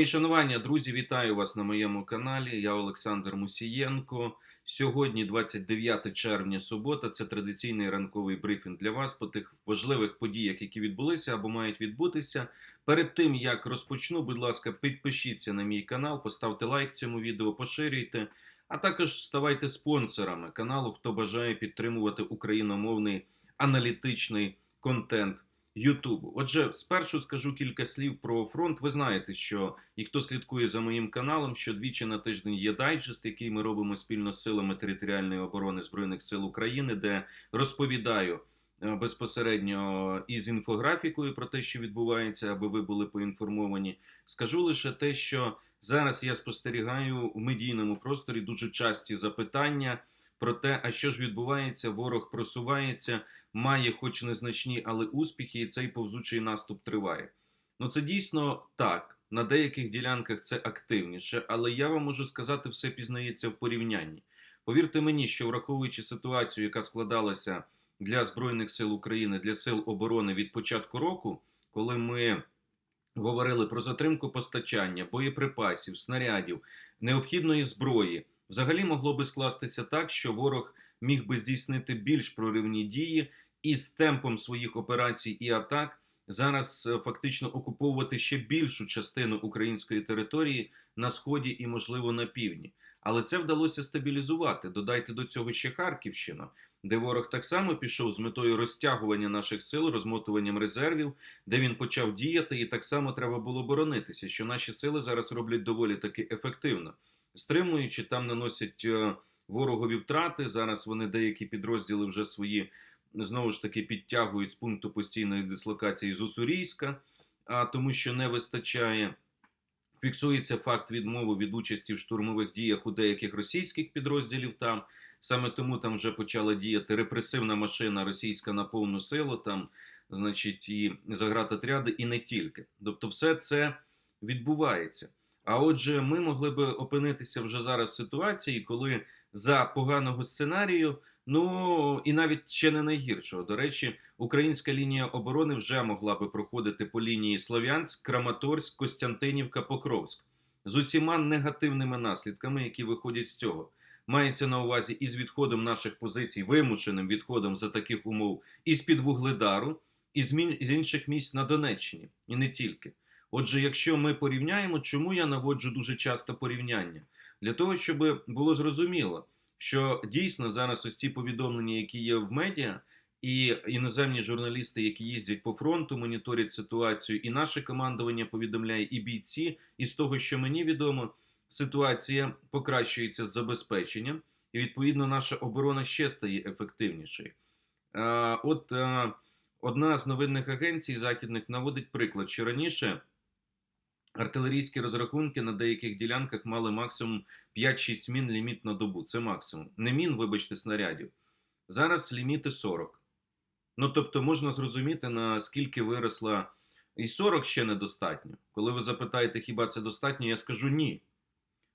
І шанування, друзі, вітаю вас на моєму каналі. Я Олександр Мусієнко. Сьогодні, 29 червня, субота. Це традиційний ранковий брифінг для вас по тих важливих подіях, які відбулися або мають відбутися. Перед тим як розпочну, будь ласка, підпишіться на мій канал, поставте лайк цьому відео, поширюйте, а також ставайте спонсорами каналу, хто бажає підтримувати україномовний аналітичний контент. Ютубу. Отже, спершу скажу кілька слів про фронт. Ви знаєте, що і хто слідкує за моїм каналом, що двічі на тиждень є дайджест, який ми робимо спільно з силами територіальної оборони Збройних сил України, де розповідаю е, безпосередньо із інфографікою про те, що відбувається, аби ви були поінформовані. Скажу лише те, що зараз я спостерігаю у медійному просторі дуже часті запитання про те, а що ж відбувається, ворог просувається має, хоч незначні, але успіхи, і цей повзучий наступ триває. Ну це дійсно так. На деяких ділянках це активніше, але я вам можу сказати, все пізнається в порівнянні. Повірте мені, що враховуючи ситуацію, яка складалася для Збройних сил України, для сил оборони від початку року, коли ми говорили про затримку постачання, боєприпасів, снарядів, необхідної зброї, взагалі могло би скластися так, що ворог міг би здійснити більш проривні дії і з темпом своїх операцій і атак зараз е, фактично окуповувати ще більшу частину української території на сході і, можливо, на півдні. Але це вдалося стабілізувати. Додайте до цього ще Харківщина, де ворог так само пішов з метою розтягування наших сил, розмотуванням резервів, де він почав діяти, і так само треба було боронитися, що наші сили зараз роблять доволі таки ефективно, стримуючи там, наносять е, ворогові втрати. Зараз вони деякі підрозділи вже свої знову ж таки підтягують з пункту постійної дислокації з Уссурійська, а тому, що не вистачає. Фіксується факт відмови від участі в штурмових діях у деяких російських підрозділів там. Саме тому там вже почала діяти репресивна машина російська на повну силу, там, значить, і загратотряди, і не тільки. Тобто, все це відбувається. А отже, ми могли би опинитися вже зараз в ситуації, коли за поганого сценарію Ну і навіть ще не найгіршого. До речі, українська лінія оборони вже могла би проходити по лінії Слов'янськ, Краматорськ, Костянтинівка, Покровськ з усіма негативними наслідками, які виходять з цього. Мається на увазі із відходом наших позицій, вимушеним відходом за таких умов із під Вугледару, і з інших місць на Донеччині, і не тільки. Отже, якщо ми порівняємо, чому я наводжу дуже часто порівняння? Для того, щоб було зрозуміло що дійсно зараз ось ті повідомлення, які є в медіа, і іноземні журналісти, які їздять по фронту, моніторять ситуацію, і наше командування повідомляє і бійці, і з того, що мені відомо, ситуація покращується з забезпеченням, і відповідно наша оборона ще стає ефективнішою. От одна з новинних агенцій західних наводить приклад, що раніше. Артилерійські розрахунки на деяких ділянках мали максимум 5-6 мін ліміт на добу. Це максимум. Не мін, вибачте, снарядів. Зараз ліміти 40. Ну тобто можна зрозуміти, наскільки виросла. І 40 ще недостатньо. Коли ви запитаєте, хіба це достатньо, я скажу ні.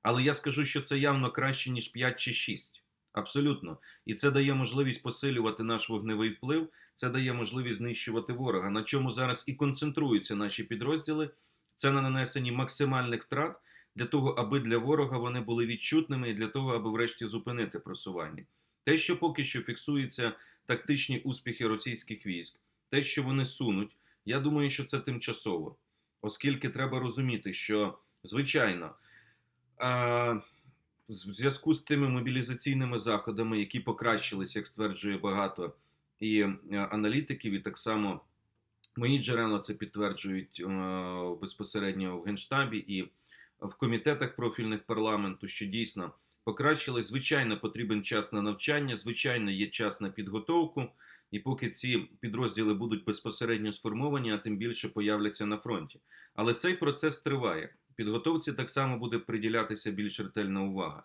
Але я скажу, що це явно краще, ніж 5 чи 6. Абсолютно. І це дає можливість посилювати наш вогневий вплив, це дає можливість знищувати ворога, на чому зараз і концентруються наші підрозділи. Це на нанесенні максимальних втрат для того, аби для ворога вони були відчутними і для того, аби врешті зупинити просування. Те, що поки що фіксуються тактичні успіхи російських військ, те, що вони сунуть, я думаю, що це тимчасово, оскільки треба розуміти, що звичайно. А... В зв'язку з тими мобілізаційними заходами, які покращилися, як стверджує багато і аналітиків, і так само Мої джерела це підтверджують е, безпосередньо в Генштабі і в комітетах профільних парламенту, що дійсно покращилось. Звичайно, потрібен час на навчання, звичайно, є час на підготовку. І поки ці підрозділи будуть безпосередньо сформовані, а тим більше появляться на фронті. Але цей процес триває. Підготовці так само буде приділятися більш ретельна увага.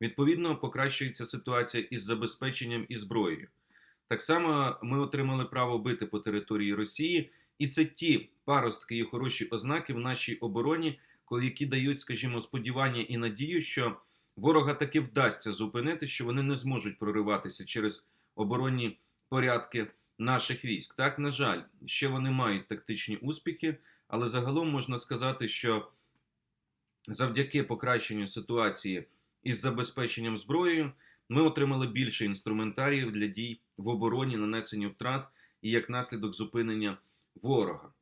Відповідно, покращується ситуація із забезпеченням і зброєю. Так само ми отримали право бити по території Росії, і це ті паростки і хороші ознаки в нашій обороні, які дають, скажімо, сподівання і надію, що ворога таки вдасться зупинити, що вони не зможуть прориватися через оборонні порядки наших військ. Так, на жаль, ще вони мають тактичні успіхи, але загалом можна сказати, що завдяки покращенню ситуації із забезпеченням зброєю, ми отримали більше інструментаріїв для дій в обороні, нанесенню втрат і як наслідок зупинення ворога.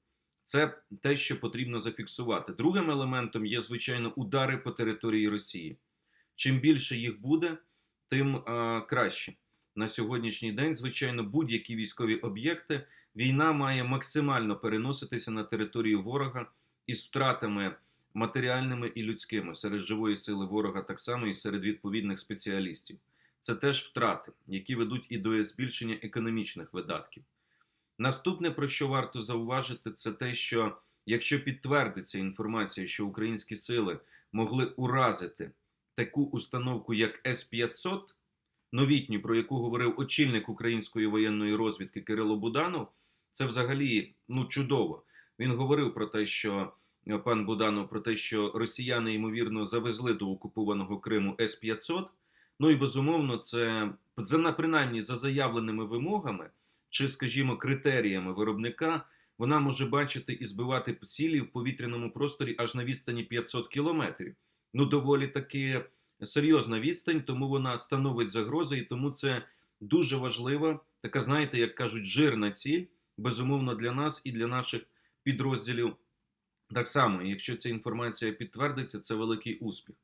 Це те, що потрібно зафіксувати. Другим елементом є, звичайно, удари по території Росії. Чим більше їх буде, тим а, краще. На сьогоднішній день, звичайно, будь-які військові об'єкти війна має максимально переноситися на територію ворога із втратами матеріальними і людськими серед живої сили ворога, так само і серед відповідних спеціалістів. Це теж втрати, які ведуть і до збільшення економічних видатків. Наступне, про що варто зауважити, це те, що якщо підтвердиться інформація, що українські сили могли уразити таку установку, як С-500, новітню, про яку говорив очільник української воєнної розвідки Кирило Буданов, це взагалі ну чудово. Він говорив про те, що е, пан Буданов про те, що росіяни ймовірно завезли до окупованого Криму С-500. Ну і безумовно, це за принаймні за заявленими вимогами чи, скажімо, критеріями виробника, вона може бачити і збивати цілі в повітряному просторі аж на відстані 500 кілометрів. Ну, доволі таки серйозна відстань, тому вона становить загрози, і тому це дуже важлива, така, знаєте, як кажуть, жирна ціль, безумовно, для нас і для наших підрозділів. Так само, якщо ця інформація підтвердиться, це великий успіх.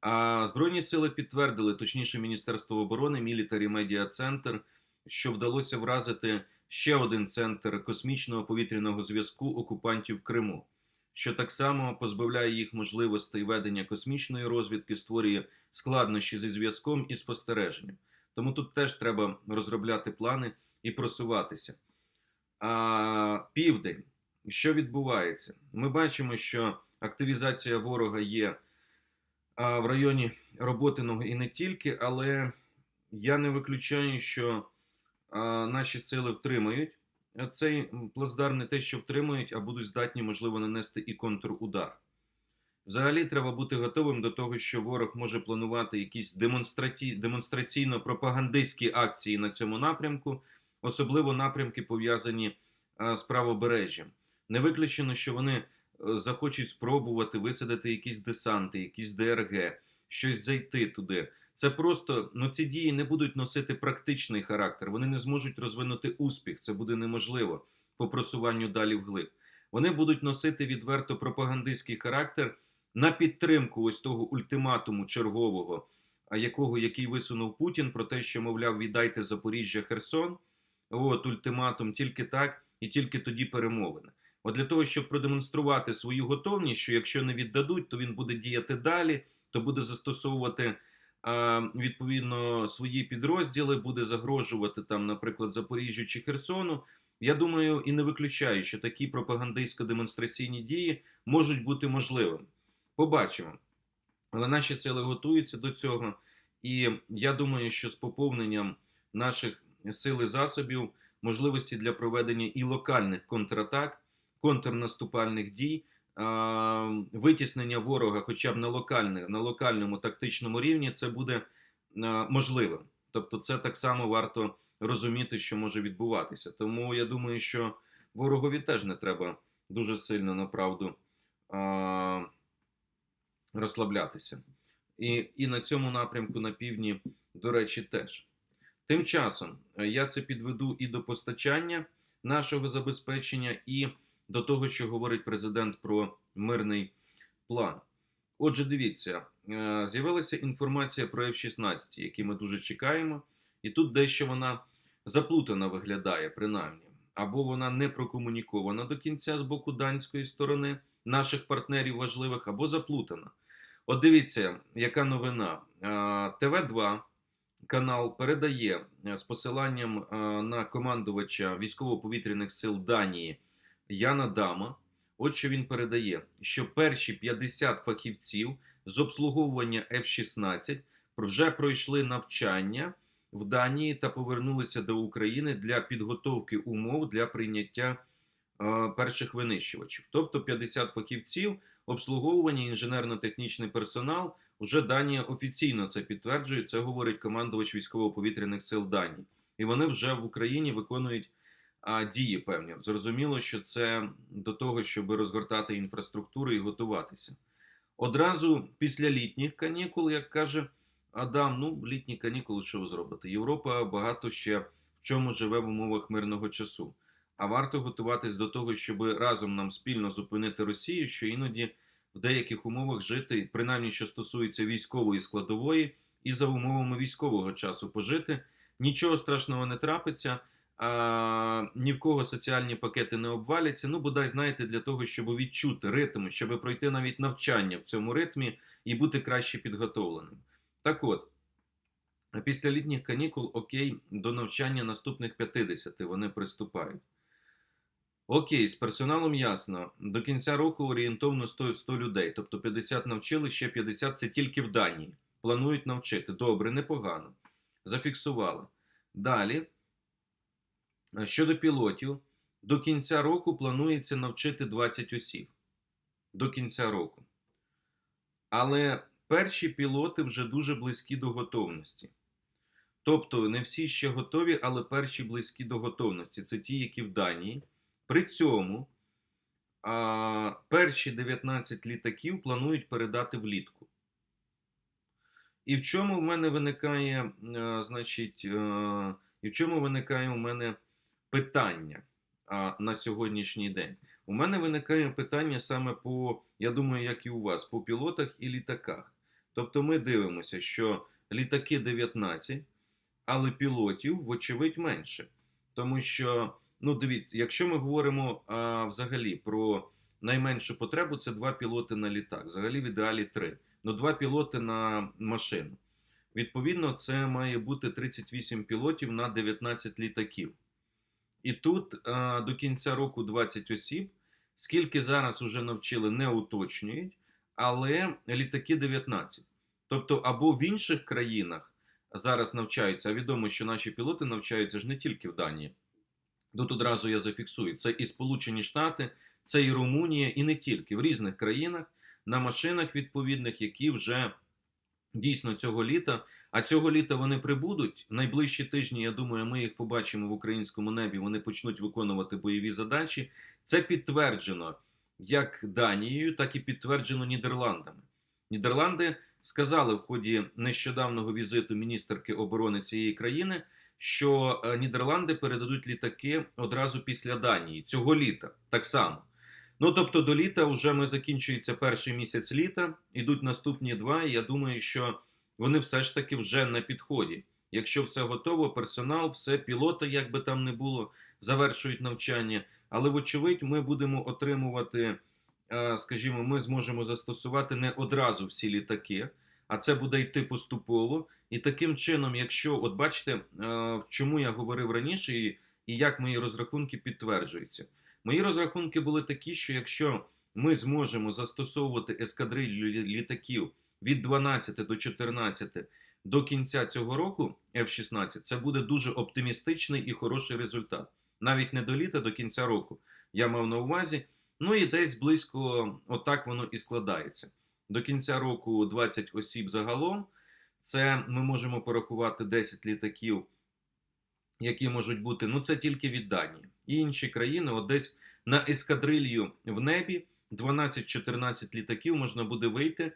А Збройні сили підтвердили, точніше, Міністерство оборони, Мілітарі Медіа Центр, що вдалося вразити ще один центр космічного повітряного зв'язку окупантів Криму, що так само позбавляє їх можливостей ведення космічної розвідки, створює складнощі зі зв'язком і спостереженням. Тому тут теж треба розробляти плани і просуватися. А південь, що відбувається? Ми бачимо, що активізація ворога є в районі Роботиного і не тільки, але я не виключаю, що наші сили втримають цей плацдарм не те, що втримають, а будуть здатні, можливо, нанести і контрудар. Взагалі, треба бути готовим до того, що ворог може планувати якісь демонстраційно-пропагандистські акції на цьому напрямку, особливо напрямки пов'язані з правобережжям. Не виключено, що вони е, захочуть спробувати висадити якісь десанти, якісь ДРГ, щось зайти туди. Це просто ну ці дії не будуть носити практичний характер. Вони не зможуть розвинути успіх. Це буде неможливо по просуванню далі вглиб. Вони будуть носити відверто пропагандистський характер на підтримку ось того ультиматуму чергового, а якого який висунув Путін про те, що мовляв, віддайте Запоріжжя Херсон. От ультиматум тільки так і тільки тоді перемовини. От для того, щоб продемонструвати свою готовність, що якщо не віддадуть, то він буде діяти далі, то буде застосовувати відповідно свої підрозділи, буде загрожувати там, наприклад, Запоріжжю чи Херсону. Я думаю, і не виключаю, що такі пропагандистсько-демонстраційні дії можуть бути можливими. Побачимо. Але наші сили готуються до цього, і я думаю, що з поповненням наших сил і засобів, можливості для проведення і локальних контратак, контрнаступальних дій витіснення ворога, хоча б на локальне, на локальному тактичному рівні, це буде можливим. Тобто, це так само варто розуміти, що може відбуватися. Тому я думаю, що ворогові теж не треба дуже сильно направду розслаблятися. І, І на цьому напрямку на півдні, до речі, теж. Тим часом я це підведу і до постачання нашого забезпечення, і до того, що говорить президент про мирний план. Отже, дивіться, е, з'явилася інформація про F-16, які ми дуже чекаємо, і тут дещо вона заплутана виглядає, принаймні, або вона не прокомунікована до кінця з боку данської сторони наших партнерів важливих, або заплутана. От дивіться, яка новина. Е, ТВ2 канал передає е, з посиланням на командувача військово-повітряних сил Данії. Яна Дама. От що він передає, що перші 50 фахівців з обслуговування F-16 вже пройшли навчання в Данії та повернулися до України для підготовки умов для прийняття е, перших винищувачів. Тобто 50 фахівців, обслуговування, інженерно-технічний персонал. Уже Данія офіційно це підтверджує. Це говорить командувач військово-повітряних сил Данії, і вони вже в Україні виконують а, дії певні. Зрозуміло, що це до того, щоб розгортати інфраструктуру і готуватися. Одразу після літніх канікул, як каже Адам, ну, літні канікули, що ви зробите? Європа багато ще в чому живе в умовах мирного часу. А варто готуватись до того, щоб разом нам спільно зупинити Росію, що іноді в деяких умовах жити, принаймні що стосується військової складової, і за умовами військового часу пожити. Нічого страшного не трапиться, а, ні в кого соціальні пакети не обваляться. Ну, бодай, знаєте, для того, щоб відчути ритм, щоб пройти навіть навчання в цьому ритмі і бути краще підготовленим. Так от, після літніх канікул, окей, до навчання наступних 50 вони приступають. Окей, з персоналом ясно. До кінця року орієнтовно 100, 100 людей, тобто 50 навчили, ще 50 це тільки в Данії. Планують навчити. Добре, непогано. Зафіксували. Далі, щодо пілотів, до кінця року планується навчити 20 осіб. До кінця року. Але перші пілоти вже дуже близькі до готовності. Тобто, не всі ще готові, але перші близькі до готовності. Це ті, які в Данії. При цьому а, перші 19 літаків планують передати влітку. І в чому в мене виникає, е, значить, е, і в чому виникає у мене питання а, на сьогоднішній день? У мене виникає питання саме по, я думаю, як і у вас, по пілотах і літаках. Тобто ми дивимося, що літаки 19, але пілотів, вочевидь, менше. Тому що, ну дивіться, якщо ми говоримо а, взагалі про найменшу потребу, це два пілоти на літак. Взагалі в ідеалі три. Ну, два пілоти на машину. Відповідно, це має бути 38 пілотів на 19 літаків. І тут а, до кінця року 20 осіб. Скільки зараз уже навчили, не уточнюють, але літаки 19. Тобто, або в інших країнах зараз навчаються, а відомо, що наші пілоти навчаються ж не тільки в Данії. Тут одразу я зафіксую: це і Сполучені Штати, це і Румунія, і не тільки в різних країнах на машинах відповідних, які вже дійсно цього літа. А цього літа вони прибудуть. Найближчі тижні, я думаю, ми їх побачимо в українському небі. Вони почнуть виконувати бойові задачі. Це підтверджено як Данією, так і підтверджено Нідерландами. Нідерланди сказали в ході нещодавнього візиту міністерки оборони цієї країни, що е, Нідерланди передадуть літаки одразу після Данії цього літа. Так само. Ну тобто, до літа вже ми закінчується перший місяць літа, ідуть наступні два. І я думаю, що вони все ж таки вже на підході. Якщо все готово, персонал, все пілоти, як би там не було, завершують навчання. Але, вочевидь, ми будемо отримувати, е, скажімо, ми зможемо застосувати не одразу всі літаки, а це буде йти поступово. І таким чином, якщо, от бачите, е, в чому я говорив раніше, і, як мої розрахунки підтверджуються. Мої розрахунки були такі, що якщо ми зможемо застосовувати ескадрилью літаків від 12 до 14 до кінця цього року, F-16, це буде дуже оптимістичний і хороший результат. Навіть не до літа, до кінця року. Я мав на увазі. Ну і десь близько отак воно і складається. До кінця року 20 осіб загалом. Це ми можемо порахувати 10 літаків, які можуть бути. Ну, це тільки від Данії. І інші країни, от десь на ескадрилью в небі 12-14 літаків можна буде вийти.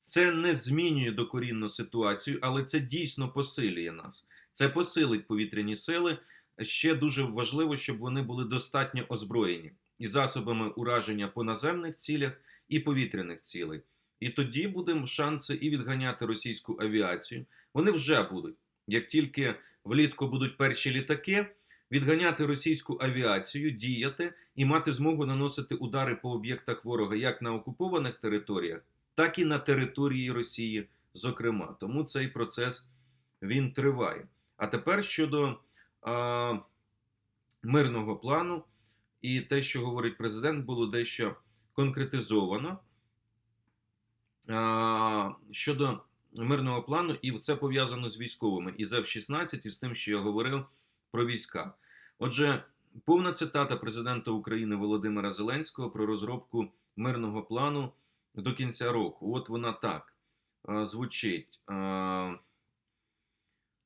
Це не змінює докорінну ситуацію, але це дійсно посилює нас. Це посилить повітряні сили. Ще дуже важливо, щоб вони були достатньо озброєні і засобами ураження по наземних цілях і повітряних цілей. І тоді будемо шанси і відганяти російську авіацію. Вони вже будуть. Як тільки влітку будуть перші літаки, відганяти російську авіацію, діяти і мати змогу наносити удари по об'єктах ворога як на окупованих територіях, так і на території Росії, зокрема. Тому цей процес він триває. А тепер щодо а, мирного плану, і те, що говорить президент, було дещо конкретизовано. А, щодо мирного плану, і це пов'язано з військовими, і з F-16, і з тим, що я говорив про війська. Отже, повна цитата президента України Володимира Зеленського про розробку мирного плану до кінця року. От вона так звучить.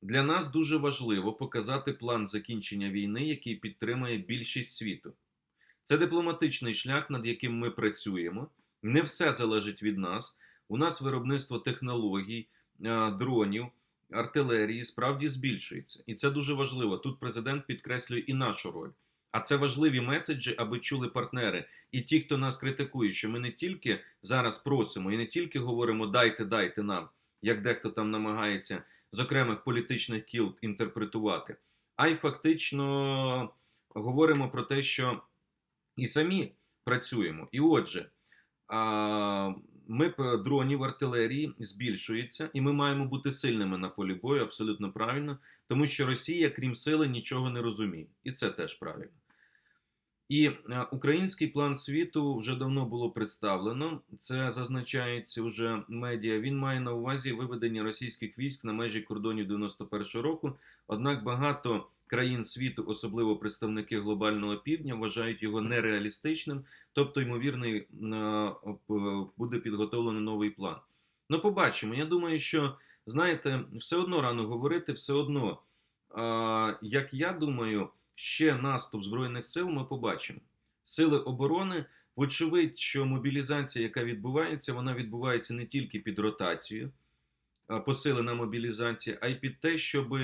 Для нас дуже важливо показати план закінчення війни, який підтримує більшість світу. Це дипломатичний шлях, над яким ми працюємо. Не все залежить від нас. У нас виробництво технологій, е, дронів, артилерії справді збільшується. І це дуже важливо. Тут президент підкреслює і нашу роль. А це важливі меседжі, аби чули партнери. І ті, хто нас критикує, що ми не тільки зараз просимо і не тільки говоримо дайте, дайте нам, як дехто там намагається з окремих політичних кіл інтерпретувати, а й фактично говоримо про те, що і самі працюємо. І отже, ми дронів артилерії збільшується, і ми маємо бути сильними на полі бою, абсолютно правильно, тому що Росія, крім сили, нічого не розуміє, і це теж правильно. І е, український план світу вже давно було представлено. Це зазначається вже медіа. Він має на увазі виведення російських військ на межі кордонів 91-го року. Однак багато країн світу, особливо представники глобального півдня, вважають його нереалістичним, тобто, ймовірний, е, буде підготовлено новий план. Ну, побачимо. Я думаю, що знаєте, все одно рано говорити, все одно, як я думаю, ще наступ збройних сил ми побачимо. Сили оборони, вочевидь, що мобілізація, яка відбувається, вона відбувається не тільки під ротацію, посилена мобілізація, а й під те, щоб,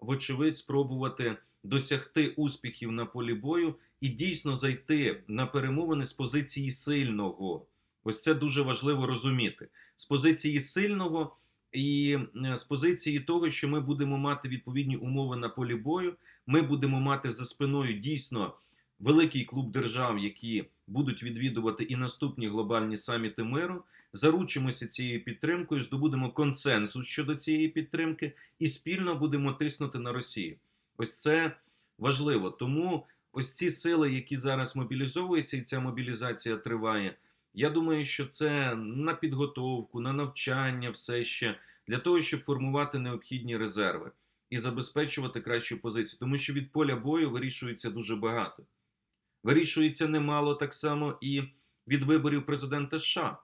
вочевидь, спробувати досягти успіхів на полі бою і дійсно зайти на перемовини з позиції сильного. Ось це дуже важливо розуміти. З позиції сильного і е, з позиції того, що ми будемо мати відповідні умови на полі бою, ми будемо мати за спиною дійсно великий клуб держав, які будуть відвідувати і наступні глобальні саміти миру. Заручимося цією підтримкою, здобудемо консенсус щодо цієї підтримки і спільно будемо тиснути на Росію. Ось це важливо. Тому ось ці сили, які зараз мобілізовуються, і ця мобілізація триває. Я думаю, що це на підготовку, на навчання, все ще для того, щоб формувати необхідні резерви і забезпечувати кращу позицію, тому що від поля бою вирішується дуже багато. Вирішується немало так само і від виборів президента США.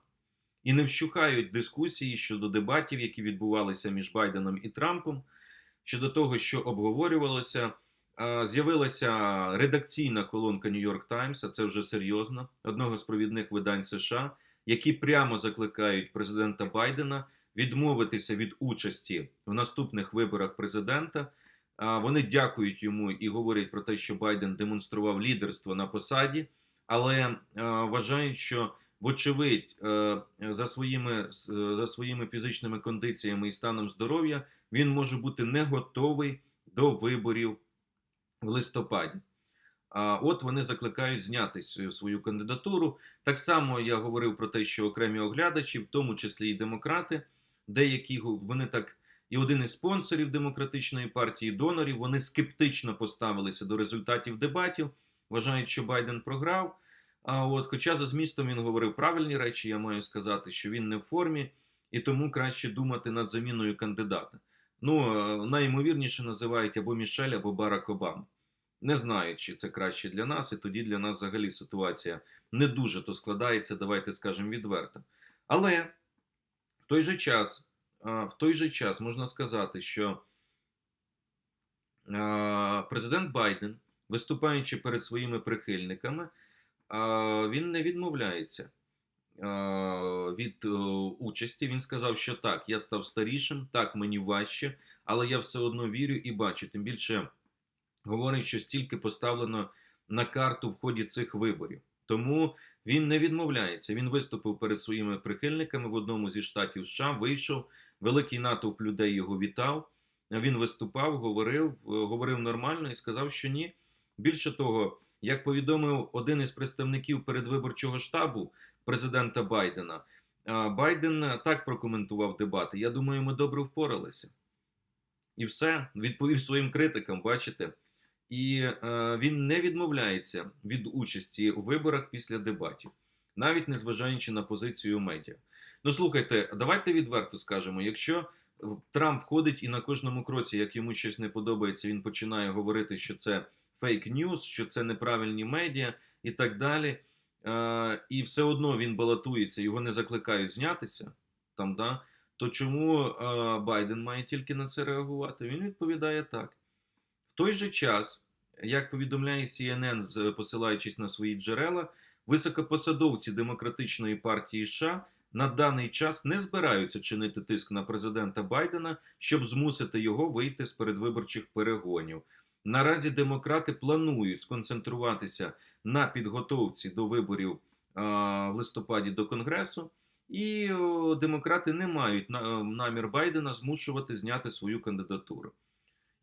І не вщухають дискусії щодо дебатів, які відбувалися між Байденом і Трампом, щодо того, що обговорювалося. З'явилася редакційна колонка York Times, а це вже серйозно, одного з провідних видань США, які прямо закликають президента Байдена відмовитися від участі в наступних виборах президента. Вони дякують йому і говорять про те, що Байден демонстрував лідерство на посаді, але вважають, що вочевидь е, за своїми за своїми фізичними кондиціями і станом здоров'я він може бути не готовий до виборів в листопаді. А от вони закликають зняти свою кандидатуру. Так само я говорив про те, що окремі оглядачі, в тому числі і демократи, деякі вони так, і один із спонсорів демократичної партії, донорів, вони скептично поставилися до результатів дебатів, вважають, що Байден програв. А от, хоча за змістом він говорив правильні речі, я маю сказати, що він не в формі, і тому краще думати над заміною кандидата. Ну, е, найімовірніше називають або Мішель, або Барак Обама. Не знаю, чи це краще для нас, і тоді для нас взагалі ситуація не дуже то складається, давайте скажемо відверто. Але в той же час, в той же час можна сказати, що президент Байден, виступаючи перед своїми прихильниками, він не відмовляється від е, участі. Він сказав, що так, я став старішим, так мені важче, але я все одно вірю і бачу. Тим більше говорить, що стільки поставлено на карту в ході цих виборів. Тому він не відмовляється. Він виступив перед своїми прихильниками в одному зі штатів США, вийшов, великий натовп людей його вітав. Він виступав, говорив, е, говорив нормально і сказав, що ні. Більше того, як повідомив один із представників передвиборчого штабу президента Байдена, Байден так прокоментував дебати. Я думаю, ми добре впоралися. І все, відповів своїм критикам, бачите. І е, він не відмовляється від участі у виборах після дебатів, навіть незважаючи на позицію медіа. Ну слухайте, давайте відверто скажемо: якщо Трамп ходить і на кожному кроці, як йому щось не подобається, він починає говорити, що це фейк ньюс, що це неправильні медіа і так далі. Е, і все одно він балотується, його не закликають знятися там, да, то чому е, Байден має тільки на це реагувати? Він відповідає так. В той же час, як повідомляє CNN, посилаючись на свої джерела, високопосадовці демократичної партії США на даний час не збираються чинити тиск на президента Байдена, щоб змусити його вийти з передвиборчих перегонів. Наразі демократи планують сконцентруватися на підготовці до виборів в листопаді до Конгресу, і демократи не мають на- намір Байдена змушувати зняти свою кандидатуру.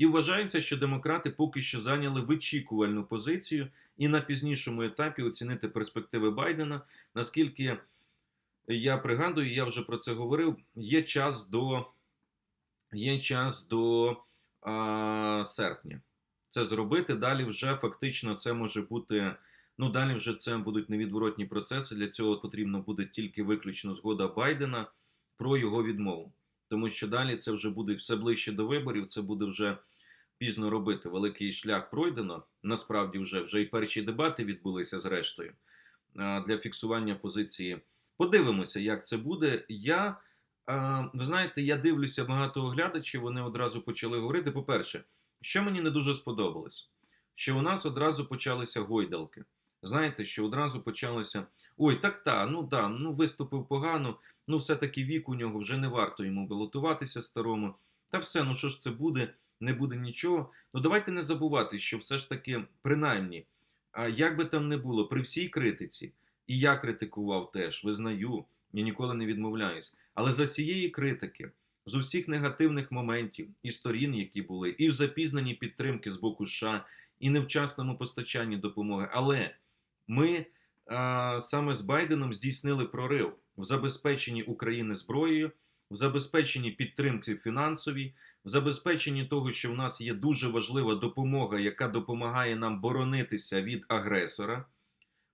І вважається, що демократи поки що зайняли вичікувальну позицію і на пізнішому етапі оцінити перспективи Байдена, наскільки я пригадую, я вже про це говорив. Є час до, є час до а, серпня це зробити. Далі вже фактично це може бути. Ну, далі вже це будуть невідворотні процеси. Для цього потрібно буде тільки виключно згода Байдена про його відмову. Тому що далі це вже буде все ближче до виборів, це буде вже пізно робити. Великий шлях пройдено. Насправді, вже вже і перші дебати відбулися зрештою для фіксування позиції. Подивимося, як це буде. Я ви знаєте, я дивлюся багато оглядачів. Вони одразу почали говорити. По-перше, що мені не дуже сподобалось, що у нас одразу почалися гойдалки. Знаєте, що одразу почалося. Ой, так та, ну да, ну виступив погано, ну все-таки вік у нього вже не варто йому балотуватися старому. Та все, ну що ж це буде, не буде нічого. Ну давайте не забувати, що все ж таки, принаймні, як би там не було, при всій критиці, і я критикував теж, визнаю, я ніколи не відмовляюсь. Але за цієї критики, з усіх негативних моментів і сторін, які були, і в запізненні підтримки з боку США, і невчасному постачанні допомоги. Але ми а, саме з Байденом здійснили прорив в забезпеченні України зброєю, в забезпеченні підтримки фінансовій, в забезпеченні того, що в нас є дуже важлива допомога, яка допомагає нам боронитися від агресора,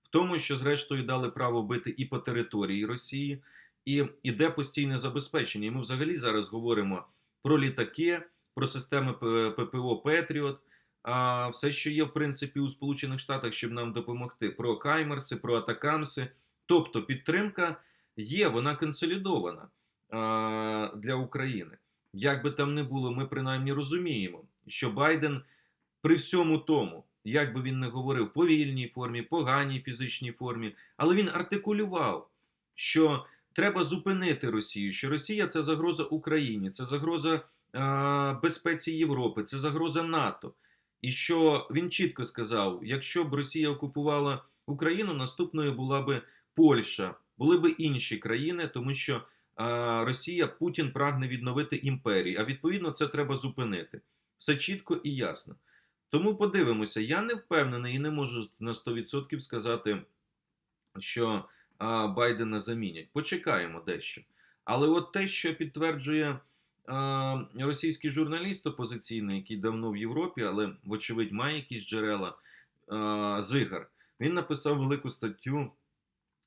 в тому, що зрештою дали право бити і по території Росії, і іде постійне забезпечення. І ми взагалі зараз говоримо про літаки, про системи ППО Петріот. А все, що є в принципі у Сполучених Штатах, щоб нам допомогти, про Хаймерси, про Атакамси. Тобто підтримка є, вона консолідована а, для України. Як би там не було, ми принаймні розуміємо, що Байден при всьому тому, як би він не говорив, повільній формі, поганій фізичній формі, але він артикулював, що треба зупинити Росію, що Росія це загроза Україні, це загроза а, безпеці Європи, це загроза НАТО. І що він чітко сказав: якщо б Росія окупувала Україну, наступною була би Польща, були б інші країни, тому що Росія Путін прагне відновити імперію. А відповідно, це треба зупинити. Все чітко і ясно. Тому подивимося, я не впевнений і не можу на 100% сказати, що а, Байдена замінять. Почекаємо дещо. Але от те, що підтверджує а, російський журналіст опозиційний, який давно в Європі, але, вочевидь, має якісь джерела а, Зигар, він написав велику статтю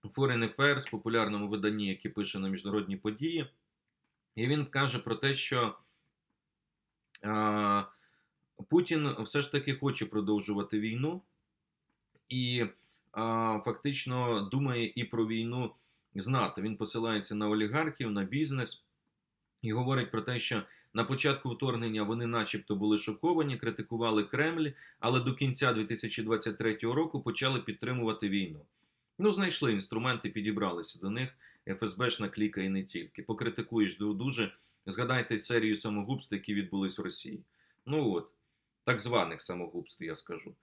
Foreign Affairs, популярному виданні, яке пише на міжнародні події. І він каже про те, що а, Путін все ж таки хоче продовжувати війну і а, фактично думає і про війну з НАТО. Він посилається на олігархів, на бізнес і говорить про те, що на початку вторгнення вони, начебто, були шоковані, критикували Кремль, але до кінця 2023 року почали підтримувати війну. Ну, знайшли інструменти, підібралися до них. ФСБшна кліка і не тільки. Покритикуєш дуже. Згадайте серію самогубств, які відбулись в Росії. Ну от, так званих самогубств, я скажу.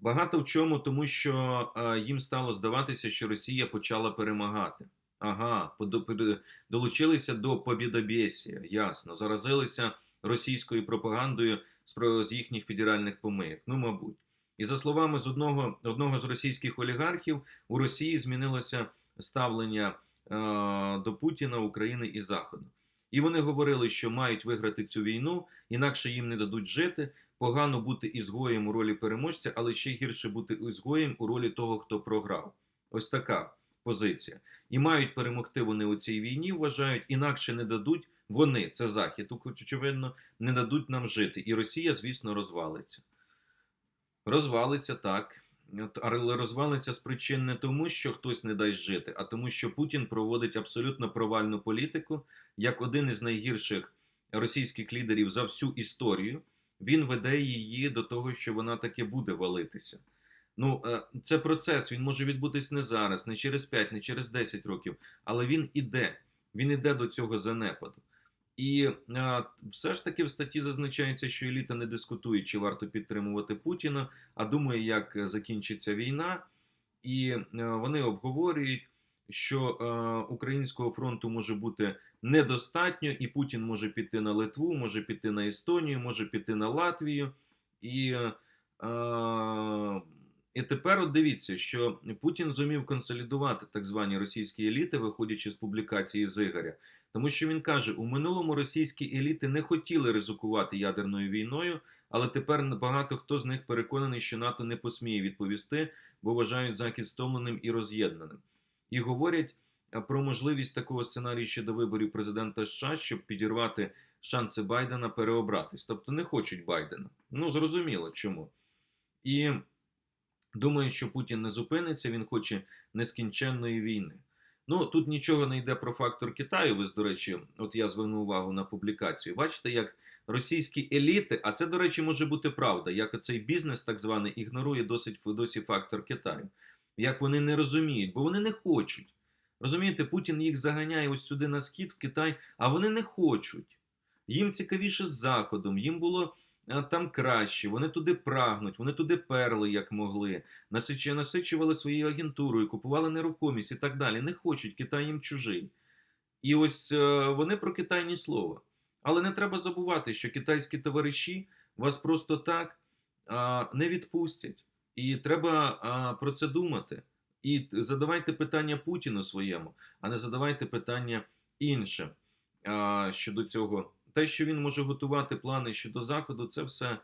Багато в чому, тому що е, їм стало здаватися, що Росія почала перемагати. Ага, долучилися до побідобєсія, ясно. Заразилися російською пропагандою з їхніх федеральних помийок. Ну, мабуть. І за словами з одного, одного з російських олігархів, у Росії змінилося ставлення е, до Путіна, України і Заходу. І вони говорили, що мають виграти цю війну, інакше їм не дадуть жити. Погано бути ізгоєм у ролі переможця, але ще гірше бути ізгоєм у ролі того, хто програв. Ось така позиція. І мають перемогти вони у цій війні, вважають, інакше не дадуть вони, це Захід, очевидно, не дадуть нам жити. І Росія, звісно, розвалиться. Розвалиться так. Але розвалиться з причин не тому, що хтось не дасть жити, а тому, що Путін проводить абсолютно провальну політику, як один із найгірших російських лідерів за всю історію. Він веде її до того, що вона таки буде валитися. Ну, е, це процес, він може відбутись не зараз, не через 5, не через 10 років, але він іде. Він іде до цього занепаду. І е, все ж таки в статті зазначається, що еліта не дискутує, чи варто підтримувати Путіна, а думає, як закінчиться війна. І е, вони обговорюють, що е, українського фронту може бути недостатньо, і Путін може піти на Литву, може піти на Естонію, може піти на Латвію. І, е, і тепер от дивіться, що Путін зумів консолідувати так звані російські еліти, виходячи з публікації з Ігоря. Тому що він каже: у минулому російські еліти не хотіли ризикувати ядерною війною, але тепер багато хто з них переконаний, що НАТО не посміє відповісти, бо вважають захід стомленим і роз'єднаним. І говорять про можливість такого сценарію щодо виборів президента США, щоб підірвати шанси Байдена переобратись. Тобто не хочуть Байдена. Ну зрозуміло чому. І думаю, що Путін не зупиниться, він хоче нескінченної війни. Ну тут нічого не йде про фактор Китаю. Ви до речі, от я звернув увагу на публікацію. Бачите, як російські еліти, а це, до речі, може бути правда, як цей бізнес, так званий, ігнорує досить досі фактор Китаю. Як вони не розуміють, бо вони не хочуть. Розумієте, Путін їх заганяє ось сюди на схід в Китай, а вони не хочуть. Їм цікавіше з Заходом, їм було там краще, вони туди прагнуть, вони туди перли як могли, насичу- насичували своєю агентурою, купували нерухомість і так далі. Не хочуть, Китай їм чужий. І ось е, вони про Китай ні слова. Але не треба забувати, що китайські товариші вас просто так не відпустять. І треба про це думати. І задавайте питання Путіну своєму, а не задавайте питання іншим щодо цього. Те, що він може готувати плани щодо Заходу, це все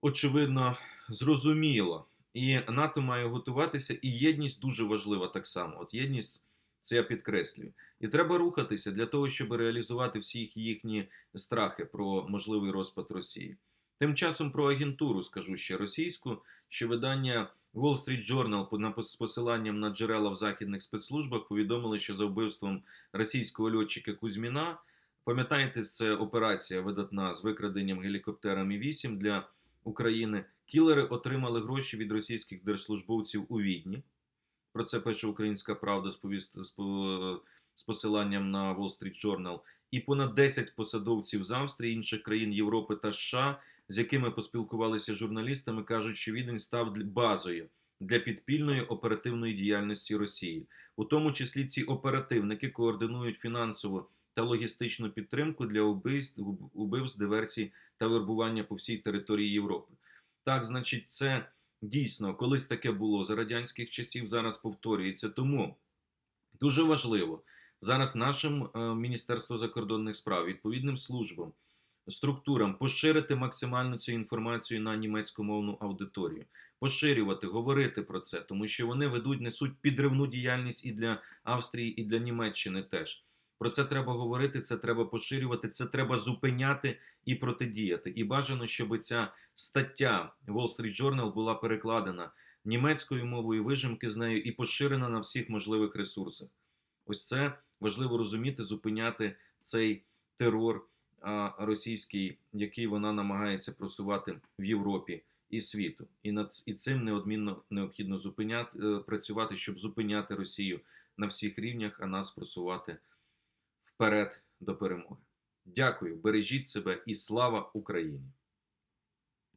очевидно зрозуміло. І НАТО має готуватися, і єдність дуже важлива так само. От єдність, це я підкреслюю. І треба рухатися для того, щоб реалізувати всі їхні страхи про можливий розпад Росії. Тим часом про агентуру скажу ще російську, що видання Wall Street Journal з посиланням на джерела в західних спецслужбах повідомили, що за вбивством російського льотчика Кузьміна, пам'ятаєте, це операція видатна з викраденням гелікоптера Мі-8 для України. Кілери отримали гроші від російських держслужбовців у Відні. Про це пише Українська Правда з, повіст... з, посиланням на Wall Street Journal. І понад 10 посадовців з Австрії, інших країн Європи та США, з якими поспілкувалися журналістами, кажуть, що Відень став базою для підпільної оперативної діяльності Росії. У тому числі ці оперативники координують фінансову та логістичну підтримку для убивств, убивств, диверсій та вербування по всій території Європи. Так, значить, це дійсно колись таке було за радянських часів, зараз повторюється. Тому дуже важливо зараз нашим е, Міністерству закордонних справ, відповідним службам, структурам поширити максимально цю інформацію на німецькомовну аудиторію, поширювати, говорити про це, тому що вони ведуть, несуть підривну діяльність і для Австрії, і для Німеччини теж. Про це треба говорити, це треба поширювати, це треба зупиняти і протидіяти. І бажано, щоб ця стаття Wall Street Journal була перекладена німецькою мовою, вижимки з нею і поширена на всіх можливих ресурсах. Ось це важливо розуміти, зупиняти цей терор російський, який вона намагається просувати в Європі і світу. І над і цим неодмінно необхідно зупиняти е, працювати, щоб зупиняти Росію на всіх рівнях, а нас просувати вперед до перемоги. Дякую, бережіть себе і слава Україні!